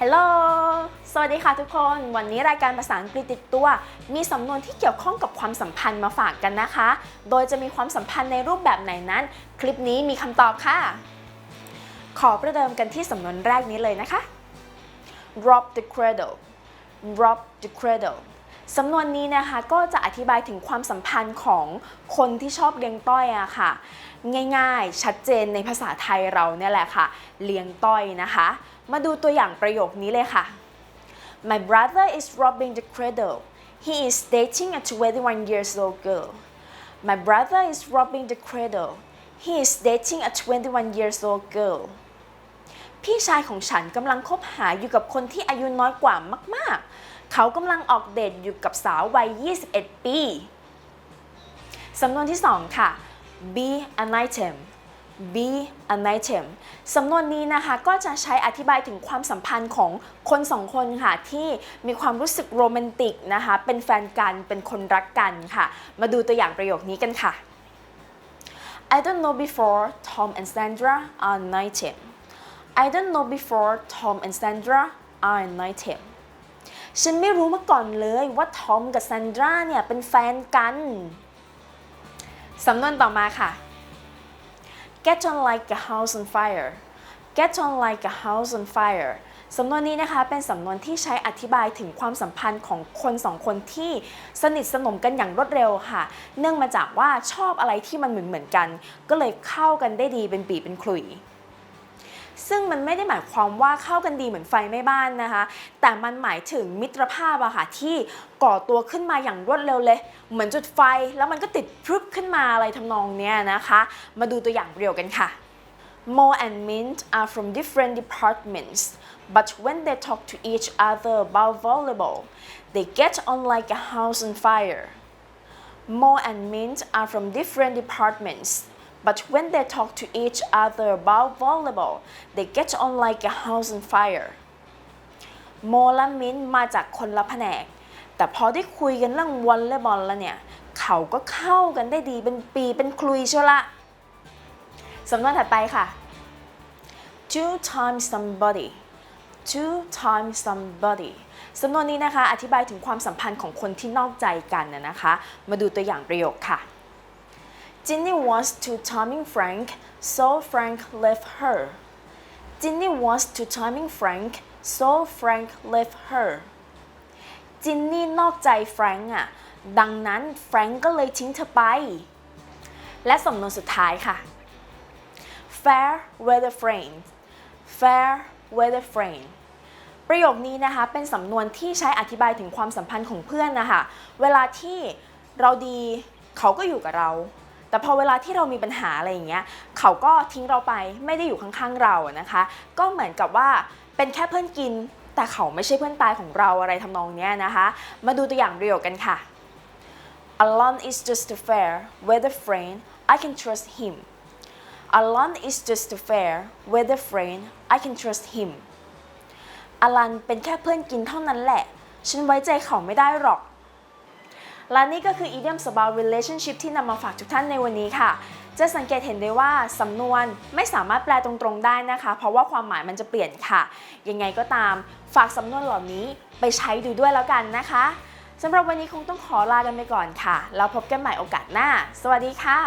ฮัลโหล สวัสดีค่ะทุกคน วันนี้รายการภาษาอังกฤษติดตัว มีสำนวนที่เกี่ยวข้องกับความสัมพันธ์มาฝากกันนะคะ โดยจะมีความสัมพันธ์ในรูปแบบไหนนั้น คลิปนี้มีคำตอบค่ะ ขอประเดิมกันที่สำนวนแรกนี้เลยนะคะ rob the cradle rob the cradle สำนวนนี้นะคะก็จะอธิบายถึงความสัมพันธ์ของคนที่ชอบเลี้ยงต้อยอะค่ะ ง่ายๆ ชัดเจนในภาษาไทยเราเนี่ยแหละค่ะ เลี้ยงต้อยนะคะ มาดูตัวอย่างประโยคนี้เลยค่ะ My brother is robbing the cradle. He is dating a 21 years old girl. My brother is robbing the cradle. He is dating a 21 years old girl. พี่ชายของฉันกำลังคบหาอยู่กับคนที่อายุน้อยกว่ามาก ๆ เขากำลังออกเดทอยู่กับสาววัย 21 ปี สำนวนที่ 2 ค่ะ be an item be an item สำนวนนี้นะคะก็จะใช้อธิบายถึงความสัมพันธ์ของคนสองคนค่ะ ที่มีความรู้สึกโรแมนติกนะคะ เป็นแฟนกัน เป็นคนรักกันค่ะ มาดูตัวอย่างประโยคนี้กันค่ะ I don't know before Tom and Sandra are an item I don't know before Tom and Sandra are an item ฉันไม่รู้มาก่อนเลยว่าทอมกับแซนดราเนี่ยเป็นแฟนกัน สำนวนต่อมาค่ะ get on like a house on fire get on like a house on fire สำนวนนี้นะคะเป็นสำนวนที่ใช้อธิบายถึงความสัมพันธ์ของคนสองคนที่สนิทสนมกันอย่างรวดเร็วค่ะ เนื่องมาจากว่าชอบอะไรที่มันเหมือนเหมือนกัน ก็เลยเข้ากันได้ดีเป็นปีเป็นขลุย ซึ่งมันไม่ได้หมายความว่าเข้ากันดีเหมือนไฟไม้บ้านนะคะ แต่มันหมายถึงมิตรภาพอะค่ะที่ก่อตัวขึ้นมาอย่างรวดเร็วเลย เหมือนจุดไฟแล้วมันก็ติดพรึบขึ้นมาอะไรทำนองเนี้ยนะคะ มาดูตัวอย่างเรียวกันค่ะ Mo and Mint are from different departments but when they talk to each other about volleyball they get on like a house on fire Mo and Mint are from different departments but when they talk to each other about volleyball they get on like a house on fire โมและมิ้นมาจากคนละแผนก แต่พอได้คุยกันเรื่องวอลเลย์บอลแล้วเนี่ย เขาก็เข้ากันได้ดีเป็นปีเป็นคลุยเชียวละสำนวนถัดไปค่ะ two times somebody two times somebody สำนวนนี้นะคะ อธิบายถึงความสัมพันธ์ของคนที่นอกใจกันนะคะ มาดูตัวอย่างประโยคค่ะ Ginny was to timing Frank so Frank left her Ginny was to timing Frank so Frank left her จินนี่นอกใจแฟรงก์อะ ดังนั้นแฟรงก์ก็เลยทิ้งเธอไป และสำนวนสุดท้ายค่ะ fair weather friend fair weather friend ประโยคนี้นะคะ เป็นสำนวนที่ใช้อธิบายถึงความสัมพันธ์ของเพื่อนนะคะ เวลาที่เราดีเขาก็อยู่กับเรา แต่พอเวลาที่เรามีปัญหาอะไรอย่างเงี้ยเขาก็ทิ้งเราไปไม่ได้อยู่ข้างๆเรานะคะ ก็เหมือนกับว่าเป็นแค่เพื่อนกิน แต่เขาไม่ใช่เพื่อนตายของเราอะไรทำนองเนี้ยนะคะ มาดูตัวอย่างประโยคกันค่ะ Alon is just a fair weather friend I can trust him Alon is just a fair weather friend I can trust him อลันเป็นแค่เพื่อนกินเท่านั้นแหละ ฉันไว้ใจเขาไม่ได้หรอก และนี่ก็คือ idioms about relationship ที่นำมาฝากทุกท่านในวันนี้ค่ะ จะสังเกตเห็นได้ว่าสำนวนไม่สามารถแปลตรงๆได้นะคะ เพราะว่าความหมายมันจะเปลี่ยนค่ะ ยังไงก็ตามฝากสำนวนเหล่านี้ไปใช้ดูด้วยแล้วกันนะคะสำหรับวันนี้คงต้องขอลากันไปก่อนค่ะ แล้วพบกันใหม่โอกาสหน้า สวัสดีค่ะ